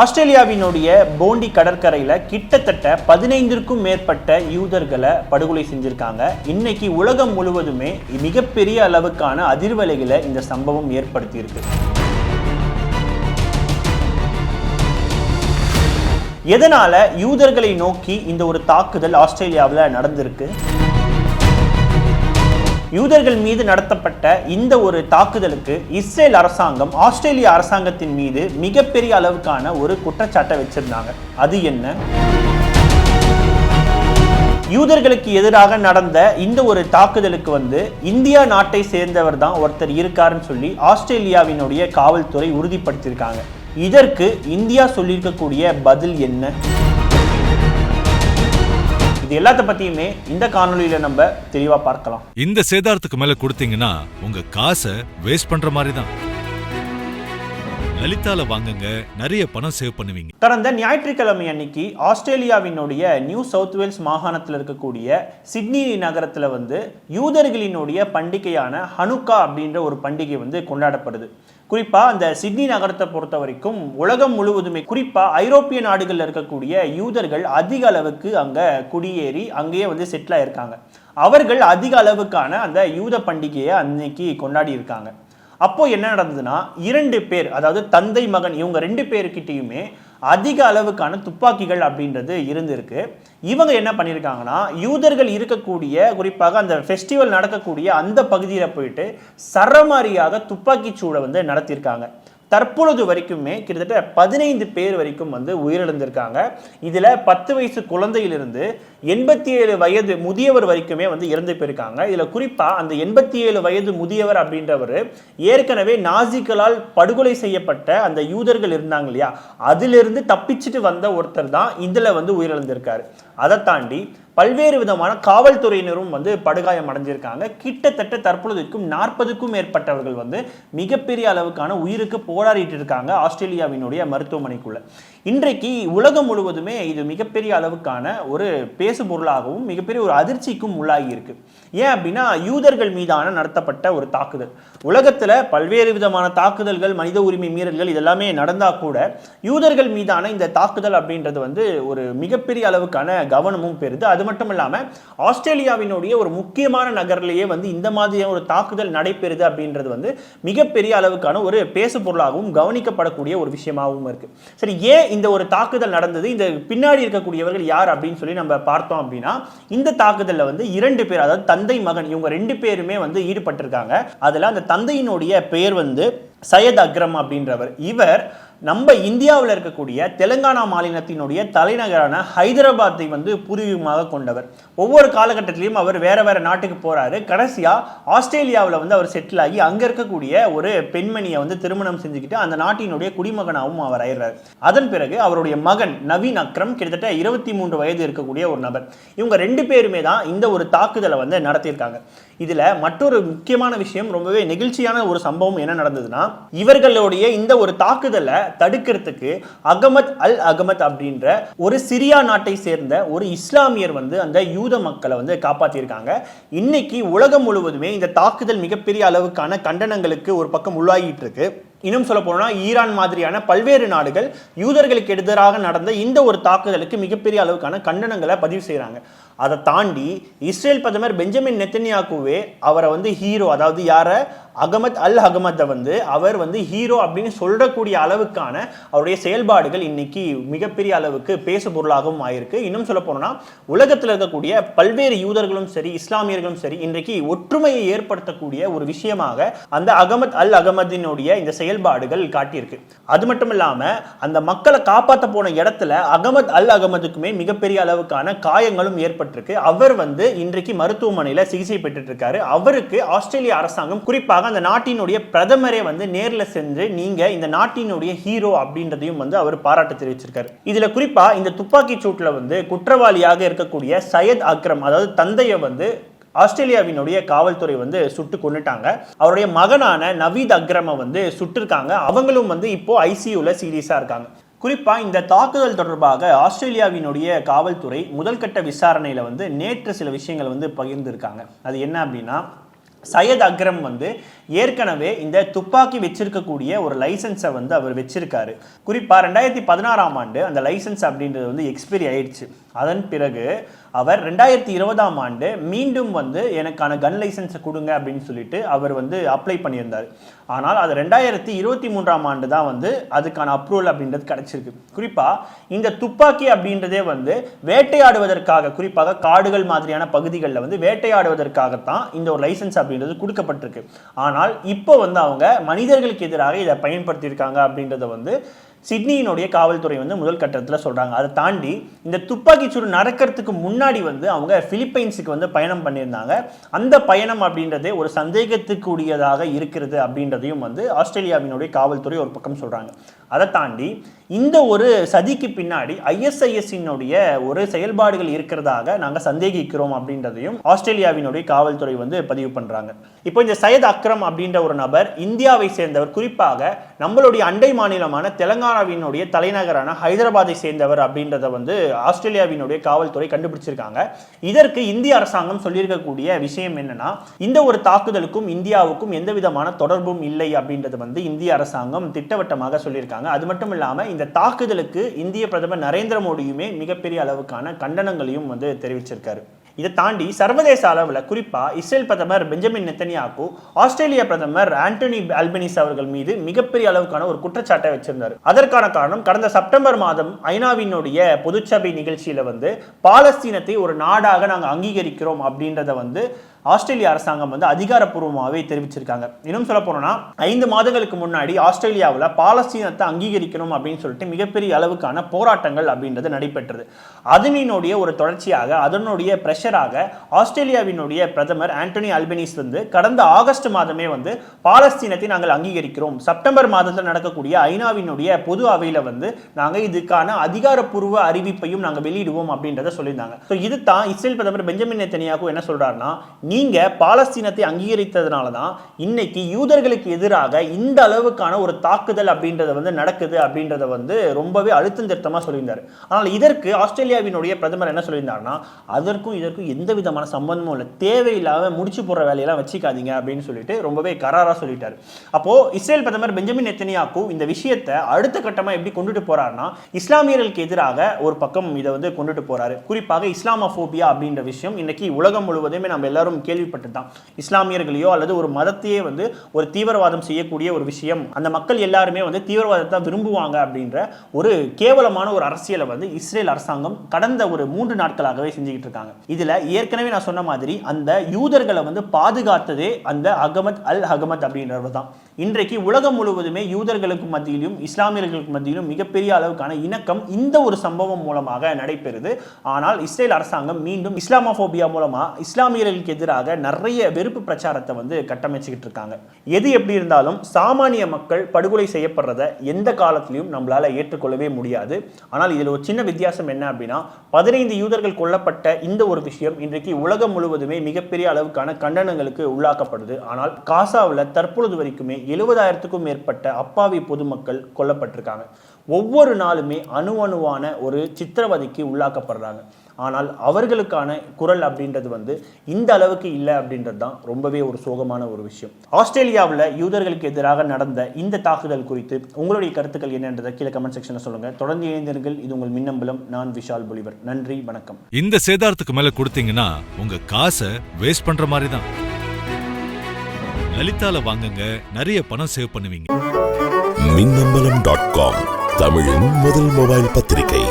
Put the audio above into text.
ஆஸ்திரேலியாவினுடைய போண்டி கடற்கரையில் கிட்டத்தட்ட பதினைந்திற்கும் மேற்பட்ட யூதர்களை படுகொலை செஞ்சிருக்காங்க. இன்னைக்கு உலகம் முழுவதுமே மிகப்பெரிய அளவுக்கான அதிர்வலைகளை இந்த சம்பவம் ஏற்படுத்தியிருக்கு. எதனால யூதர்களை நோக்கி இந்த ஒரு தாக்குதல் ஆஸ்திரேலியாவில் நடந்திருக்கு? யூதர்கள் மீது நடத்தப்பட்ட இந்த ஒரு தாக்குதலுக்கு இஸ்ரேல் அரசாங்கம் ஆஸ்திரேலிய அரசாங்கத்தின் மீது மிகப்பெரிய அளவுக்கான ஒரு குற்றச்சாட்டை வச்சிருந்தாங்க. அது என்ன? யூதர்களுக்கு எதிராக நடந்த இந்த ஒரு தாக்குதலுக்கு வந்து இந்தியா நாட்டை சேர்ந்தவர் தான் ஒருத்தர் இருக்காருன்னு சொல்லி ஆஸ்திரேலியாவினுடைய காவல்துறை உறுதிப்படுத்தியிருக்காங்க. இதற்கு இந்தியா சொல்லியிருக்கக்கூடிய பதில் என்ன? இது எல்லாத்த பத்தியுமே இந்த காணொலியில நம்ம தெளிவா பார்க்கலாம். இந்த சேதாரத்துக்கு மேல கொடுத்தீங்கன்னா உங்க காசை வேஸ்ட் பண்ற மாதிரி தான் லலிதால வாங்குங்க நிறைய பணம் சேவ் பண்ணுவீங்க. கடந்த ஞாயிற்றுக்கிழமை அன்னைக்கு ஆஸ்திரேலியாவினுடைய நியூ சவுத் வேல்ஸ் மாகாணத்தில் இருக்கக்கூடிய சிட்னி நகரத்தில் வந்து யூதர்களினுடைய பண்டிகையான ஹனுக்கா அப்படின்ற ஒரு பண்டிகை வந்து கொண்டாடப்படுது. குறிப்பாக அந்த சிட்னி நகரத்தை பொறுத்த வரைக்கும் உலகம் முழுவதுமே குறிப்பாக ஐரோப்பிய நாடுகளில் இருக்கக்கூடிய யூதர்கள் அதிக அளவுக்கு அங்கே குடியேறி அங்கேயே வந்து செட்டில் ஆயிருக்காங்க. அவர்கள் அதிக அளவுக்கான அந்த யூத பண்டிகையை அன்னைக்கு கொண்டாடி இருக்காங்க. அப்போ என்ன நடந்ததுன்னா இரண்டு பேர் அதாவது தந்தை மகன் இவங்க ரெண்டு பேருக்கிட்டேயுமே அதிக அளவுக்கான துப்பாக்கிகள் அப்படின்றது இருந்திருக்கு. இவங்க என்ன பண்ணியிருக்காங்கன்னா யூதர்கள் இருக்கக்கூடிய குறிப்பாக அந்த ஃபெஸ்டிவல் நடக்கக்கூடிய அந்த பகுதியில் போயிட்டு சரமாரியாக துப்பாக்கி சூடை வந்து நடத்தியிருக்காங்க தற்பொழுது வரைக்குமே கிட்டத்தட்ட பதினைந்து பேர் வரைக்கும் வந்து உயிரிழந்திருக்காங்க. இதில் பத்து வயசு குழந்தையிலிருந்து எண்பத்தி ஏழு வயது முதியவர் வரைக்குமே வந்து இறந்து போயிருக்காங்க. இதில் குறிப்பாக அந்த எண்பத்தி ஏழு வயது முதியவர் அப்படின்றவர் ஏற்கனவே நாசிக்களால் படுகொலை செய்யப்பட்ட அந்த யூதர்கள் இருந்தாங்க இல்லையா? அதிலிருந்து தப்பிச்சுட்டு வந்த ஒருத்தர் தான் இதில் வந்து உயிரிழந்திருக்காரு. அதை தாண்டி பல்வேறு விதமான காவல்துறையினரும் வந்து படுகாயம் அடைஞ்சிருக்காங்க. கிட்டத்தட்ட தற்பொழுதுக்கும் நாற்பதுக்கும் மேற்பட்டவர்கள் வந்து மிகப்பெரிய அளவுக்கான உயிருக்கு போராடிட்டு இருக்காங்க ஆஸ்திரேலியாவினுடைய மருத்துவமனைக்குள்ள. இன்றைக்கு உலகம் முழுவதுமே இது மிகப்பெரிய அளவுக்கான ஒரு பேசு பொருளாகவும் மிகப்பெரிய ஒரு அதிர்ச்சிக்கும் உள்ளாகி இருக்கு. ஏன் அப்படின்னா யூதர்கள் மீதான நடத்தப்பட்ட ஒரு தாக்குதல். உலகத்தில் பல்வேறு விதமான தாக்குதல்கள் மனித உரிமை மீறல்கள் இதெல்லாமே நடந்தா கூட யூதர்கள் மீதான இந்த தாக்குதல் அப்படின்றது வந்து ஒரு மிகப்பெரிய அளவுக்கான கவனமும் பெறுது. அது மட்டும் இல்லாமல் ஆஸ்திரேலியாவினுடைய ஒரு முக்கியமான நகர்லேயே வந்து இந்த மாதிரியான ஒரு தாக்குதல் நடைபெறுது அப்படின்றது வந்து மிகப்பெரிய அளவுக்கான ஒரு பேசு பொருளாகவும் கவனிக்கப்படக்கூடிய ஒரு விஷயமாகவும் இருக்கு. சரி ஏன் இந்த ஒரு தாக்குதல் நடந்தது இந்த பின்னாடி இருக்கக்கூடியவர்கள் யார் அப்படின்னு சொல்லி நம்ம பார்த்தோம் அப்படின்னா இந்த தாக்குதலில் வந்து இரண்டு பேர் அதாவது தந்தை மகன் இவங்க ரெண்டு பேருமே வந்து ஈடுபட்டிருக்காங்க. அதில் அந்த தந்தையினுடைய பெயர் வந்து சையத் அக்ரம் அப்படின்றவர். இவர் நம்ம இந்தியாவில் இருக்கக்கூடிய தெலுங்கானா மாநிலத்தினுடைய தலைநகரான ஹைதராபாத்தை வந்து பூர்வீகமாக கொண்டவர். ஒவ்வொரு காலகட்டத்திலையும் அவர் வேற வேற நாட்டுக்கு போறாரு. கடைசியா ஆஸ்திரேலியாவில் வந்து அவர் செட்டில் ஆகி அங்க இருக்கக்கூடிய ஒரு பெண்மணியை வந்து திருமணம் செஞ்சுக்கிட்டு அந்த நாட்டினுடைய குடிமகனாகவும் அவர் ஆயிடுறாரு. அதன் பிறகு அவருடைய மகன் நவீன் அக்ரம் கிட்டத்தட்ட இருபத்தி மூன்று வயது இருக்கக்கூடிய ஒரு நபர். இவங்க ரெண்டு பேருமே தான் இந்த ஒரு தாக்குதலை வந்து நடத்தியிருக்காங்க. இதுல மற்றொரு முக்கியமான விஷயம் ரொம்பவே நெகிழ்ச்சியான ஒரு சம்பவம் என்ன நடந்ததுன்னா இவர்களுடைய இந்த ஒரு தாக்குதலை தடுக்கிறதுக்கு அகமத் அல் அகமத் அப்படின்ற ஒரு சிரியா நாட்டை சேர்ந்த ஒரு இஸ்லாமியர் வந்து அந்த யூத மக்களை வந்து காப்பாற்றியிருக்காங்க இன்னைக்கு உலகம் முழுவதுமே இந்த தாக்குதல் மிகப்பெரிய அளவுக்கான கண்டனங்களுக்கு ஒரு பக்கம் உள்ளாகிட்டு இருக்கு. இன்னும் சொல்ல போனால் ஈரான் மாதிரியான பல்வேறு நாடுகள் யூதர்களுக்கு எதிராக நடந்த இந்த ஒரு தாக்குதலுக்கு மிகப்பெரிய அளவுக்கான கண்டனங்களை பதிவு செய்கிறாங்க அதை தாண்டி இஸ்ரேல் பிரதமர் பெஞ்சமின் நெத்தன்யாக்குவே அவரை வந்து ஹீரோ அதாவது யார? அகமத் அல் அகமத்தை வந்து அவர் வந்து ஹீரோ அப்படின்னு சொல்லக்கூடிய அளவுக்கான அவருடைய செயல்பாடுகள் இன்னைக்கு மிகப்பெரிய அளவுக்கு பேசு பொருளாகவும் ஆயிருக்கு. இன்னும் சொல்ல போனோம்னா உலகத்தில் இருக்கக்கூடிய பல்வேறு யூதர்களும் சரி இஸ்லாமியர்களும் சரி இன்றைக்கு ஒற்றுமையை ஏற்படுத்தக்கூடிய ஒரு விஷயமாக அந்த அகமத் அல் அகமதினுடைய இந்த செயல்பாடுகள் காட்டியிருக்கு. அது மட்டும் இல்லாம அந்த மக்களை காப்பாற்ற போன இடத்துல அகமத் அல் அகமதுக்குமே மிகப்பெரிய அளவுக்கான காயங்களும் ஏற்பட்டிருக்கு. அவர் வந்து இன்றைக்கு மருத்துவமனையில் சிகிச்சை பெற்றுட்டு இருக்காரு அவருக்கு ஆஸ்திரேலிய அரசாங்கம் குறிப்பாக அந்த நாட்டினுடைய பிரதமரே வந்து நேரில் சென்று நீங்க இந்த நாட்டினுடைய ஹீரோ அப்படின்றதையும் வந்து அவர் பாராட்டு தெரிவிச்சிருக்காரு. இதுல குறிப்பா இந்த துப்பாக்கி சூட்டில் வந்து குற்றவாளியாக இருக்கக்கூடிய சையத் அக்ரம் அதாவது தந்தையை வந்து ஆஸ்திரேலியாவினுடைய காவல்துறை வந்து சுட்டு கொண்டுட்டாங்க அவருடைய மகனான நவீத் அக்ரமை வந்து சுட்டிருக்காங்க. அவங்களும் வந்து இப்போ ஐசியூல சீரியஸா இருக்காங்க. குறிப்பாக இந்த தாக்குதல் தொடர்பாக ஆஸ்திரேலியாவினுடைய காவல்துறை முதல் கட்ட வந்து நேற்று சில விஷயங்கள் வந்து பகிர்ந்திருக்காங்க. அது என்ன அப்படின்னா சையத் அக்ரம் வந்து ஏற்கனவே இந்த துப்பாக்கி வச்சிருக்கக்கூடிய ஒரு லைசன்ஸை வந்து அவர் வச்சிருக்காரு. குறிப்பாக ரெண்டாயிரத்தி பதினாறாம் ஆண்டு அந்த லைசன்ஸ் அப்படின்றது வந்து எக்ஸ்பைரி ஆயிடுச்சு. அதன் பிறகு அவர் ரெண்டாயிரத்தி இருபதாம் ஆண்டு மீண்டும் வந்து எனக்கான கன் லைசன்ஸை கொடுங்க அப்படின்னு சொல்லிட்டு அவர் வந்து அப்ளை பண்ணியிருந்தார். ஆனால் அது ரெண்டாயிரத்தி இருபத்தி மூன்றாம் ஆண்டு தான் வந்து அதுக்கான அப்ரூவல் அப்படின்றது கிடைச்சிருக்கு. குறிப்பாக இந்த துப்பாக்கி அப்படின்றதே வந்து வேட்டையாடுவதற்காக குறிப்பாக காடுகள் மாதிரியான பகுதிகளில் வந்து வேட்டையாடுவதற்காகத்தான் இந்த ஒரு லைசன்ஸ் அப்படின்றது கொடுக்கப்பட்டிருக்கு. ஆனால் இப்போ வந்து அவங்க மனிதர்களுக்கு எதிராக இதை பயன்படுத்தியிருக்காங்க அப்படின்றத வந்து சிட்னியினுடைய காவல்துறை வந்து முதல் கட்டத்தில் சொல்றாங்க. அதை தாண்டி இந்த துப்பாக்கிச்சூடு நடக்கிறதுக்கு முன்னாடி வந்து அவங்க பிலிப்பைன்ஸுக்கு வந்து பயணம் பண்ணியிருந்தாங்க. அந்த பயணம் அப்படின்றதே ஒரு சந்தேகத்துக்குரியதாக இருக்கிறது அப்படின்றதையும் வந்து ஆஸ்திரேலியாவினுடைய காவல்துறை ஒரு பக்கம் சொல்றாங்க. அதை தாண்டி இந்த ஒரு சதிக்கு பின்னாடி ஐஎஸ்ஐஎஸ்ஸினுடைய ஒரு செயல்பாடுகள் இருக்கிறதாக நாங்கள் சந்தேகிக்கிறோம் அப்படின்றதையும் ஆஸ்திரேலியாவினுடைய காவல்துறை வந்து பதிவு பண்ணுறாங்க இப்போ இந்த சையத் அக்ரம் அப்படின்ற ஒரு நபர் இந்தியாவை சேர்ந்தவர் குறிப்பாக நம்மளுடைய அண்டை மாநிலமான தெலங்கானாவினுடைய தலைநகரான ஹைதராபாத்தை சேர்ந்தவர் அப்படின்றத வந்து ஆஸ்திரேலியாவினுடைய காவல்துறை கண்டுபிடிச்சிருக்காங்க. இதற்கு இந்திய அரசாங்கம் சொல்லியிருக்கக்கூடிய விஷயம் என்னன்னா இந்த ஒரு தாக்குதலுக்கும் இந்தியாவுக்கும் எந்த விதமான தொடர்பும் இல்லை அப்படின்றது வந்து இந்திய அரசாங்கம் திட்டவட்டமாக சொல்லியிருக்காங்க. அது மட்டும் இல்லாம இந்த தாக்குதலுக்கு இந்திய பிரதமர் நரேந்திர மோடியுமே மிகப்பெரிய அளவுக்கான கண்டனங்களையும் வந்து தெரிவிச்சிருக்காரு. இதை தாண்டி சர்வதேச அளவில் குறிப்பா இஸ்ரேல் பிரதமர் பெஞ்சமின் நெத்தனியாக்கு ஆஸ்திரேலிய பிரதமர் ஆண்டனி அல்பனிஸ் அவர்கள் மீது மிகப்பெரிய அளவுக்கான ஒரு குற்றச்சாட்டை வச்சிருந்தார். அதற்கான காரணம் கடந்த செப்டம்பர் மாதம் ஐநாவினுடைய பொதுச்சபை நிகழ்ச்சியில் வந்து பாலஸ்தீனத்தை ஒரு நாடாக நாங்கள் அங்கீகரிக்கிறோம் அப்படின்றத வந்து ஆஸ்திரேலிய அரசாங்கம் வந்து அதிகாரப்பூர்வமாகவே தெரிவிச்சிருக்காங்க. இன்னும் சொல்ல போனோம்னா ஐந்து மாதங்களுக்கு முன்னாடி ஆஸ்திரேலியாவில் பாலஸ்தீனத்தை அங்கீகரிக்கணும் அப்படின்னு சொல்லிட்டு மிகப்பெரிய அளவுக்கான போராட்டங்கள் அப்படின்றது நடைபெற்றது. அதனினுடைய ஒரு தொடர்ச்சியாக அதனுடைய பிரஷராக ஆஸ்திரேலியாவினுடைய பிரதமர் ஆண்டனி அல்பனிஸ் வந்து கடந்த ஆகஸ்ட் மாதமே வந்து பாலஸ்தீனத்தை நாங்கள் அங்கீகரிக்கிறோம். செப்டம்பர் மாதத்தில் நடக்கக்கூடிய ஐநாவினுடைய பொது அவையில வந்து நாங்கள் இதுக்கான அதிகாரப்பூர்வ அறிவிப்பையும் நாங்கள் வெளியிடுவோம் அப்படின்றத சொல்லியிருந்தாங்க. ஸோ இது தான் இஸ்ரேல் பிரதமர் பெஞ்சமின் நெத்தனியாகு என்ன சொல்றாருன்னா நீங்கள் பாலஸ்தீனத்தை அங்கீகரித்ததுனால தான் இன்னைக்கு யூதர்களுக்கு எதிராக இந்த அளவுக்கான ஒரு தாக்குதல் அப்படின்றத வந்து நடக்குது அப்படின்றத வந்து ரொம்பவே அழுத்தம் திருத்தமாக சொல்லியிருந்தாரு. ஆனால் இதற்கு ஆஸ்திரேலியாவினுடைய பிரதமர் என்ன சொல்லியிருந்தாருன்னா அதற்கும் இதற்கும் எந்த விதமான சம்பந்தமும் இல்லை. தேவையில்லாமல் முடிச்சு போடுற வேலையெல்லாம் வச்சுக்காதீங்க அப்படின்னு சொல்லிட்டு ரொம்பவே கராராக சொல்லிட்டார். அப்போது இஸ்ரேல் பிரதமர் பெஞ்சமின் நெத்தனியாக்கு இந்த விஷயத்தை அடுத்த கட்டமாக எப்படி கொண்டுட்டு போகிறாருன்னா இஸ்லாமியர்களுக்கு எதிராக ஒரு பக்கம் இதை வந்து கொண்டுட்டு போகிறாரு குறிப்பாக இஸ்லாமோபியா அப்படின்ற விஷயம் இன்னைக்கு உலகம் முழுவதுமே நம்ம எல்லாரும் கேள்விப்பட்டு தான் இஸ்லாமியர்களையோ அல்லது ஒரு மதத்தையே வந்து ஒரு தீவிரவாதம் செய்யக்கூடிய ஒரு விஷயம். அந்த மக்கள் எல்லாருமே வந்து தீவிரவாதத்தை விரும்புவாங்க அப்படின்ற ஒரு கேவலமான ஒரு அரசியலை வந்து இஸ்ரேல் அரசாங்கம் கடந்த ஒரு மூன்று நாட்களாகவே செஞ்சுக்கிட்டு இருக்காங்க. இதுல ஏற்கனவே நான் சொன்ன மாதிரி அந்த யூதர்களை வந்து பாதுகாத்ததே அந்த அகமத் அல் அகமத் அப்படின்றவர் தான். இன்றைக்கு உலகம் முழுவதுமே யூதர்களுக்கு மத்தியிலும் இஸ்லாமியர்களுக்கு மத்தியிலும் மிகப்பெரிய அளவுக்கான இணக்கம் இந்த ஒரு சம்பவம் மூலமாக நடைபெறுது. ஆனால் இஸ்ரேல் அரசாங்கம் மீண்டும் இஸ்லாமோபோபியா மூலமா இஸ்லாமியர்களுக்கு எதிராக நிறைய வெறுப்பு பிரச்சாரத்தை வந்து கட்டமைச்சுக்கிட்டு இருக்காங்க. எது எப்படி இருந்தாலும் சாமானிய மக்கள் படுகொலை செய்யப்படுறத எந்த காலத்திலையும் நம்மளால ஏற்றுக்கொள்ளவே முடியாது. ஆனால் இதில் ஒரு சின்ன வித்தியாசம் என்ன அப்படின்னா பதினைந்து யூதர்கள் கொல்லப்பட்ட இந்த ஒரு விஷயம் இன்றைக்கு உலகம் முழுவதுமே மிகப்பெரிய அளவுக்கான கண்டனங்களுக்கு உள்ளாக்கப்படுது. ஆனால் காசாவில் தற்பொழுது வரைக்குமே எழுபதாயிரத்துக்கும் மேற்பட்ட அப்பாவி பொதுமக்கள் கொல்லப்பட்டிருக்காங்க. ஒவ்வொரு நாளுமே அணு அணுவான ஒரு சித்திரவதைக்கு உள்ளாக்கப்படுறாங்க. ஆனால் அவர்களுக்கான குரல் அப்படின்றது வந்து இந்த அளவுக்கு இல்லை அப்படின்றது தான் ரொம்பவே ஒரு சோகமான ஒரு விஷயம். ஆஸ்திரேலியாவில் யூதர்களுக்கு எதிராக நடந்த இந்த தாக்குதல் குறித்து உங்களுடைய கருத்துக்கள் என்னன்றதை கீழே கமெண்ட் செக்ஷனில் சொல்லுங்க. தொடர்ந்து இணைந்தீர்கள் இது உங்கள் மின்னம்பலம். நான் விஷால் பொலிவர். நன்றி. வணக்கம். இந்த சேதாரத்துக்கு மேல கொடுத்தீங்கன்னா உங்க காசை வேஸ்ட் பண்ற மாதிரி தான். லலிதால வாங்குங்க. நிறைய பணம் சேவ் பண்ணுவீங்க. மின்னம்பலம் டாட் காம் தமிழின் முதல் மொபைல் பத்திரிகை.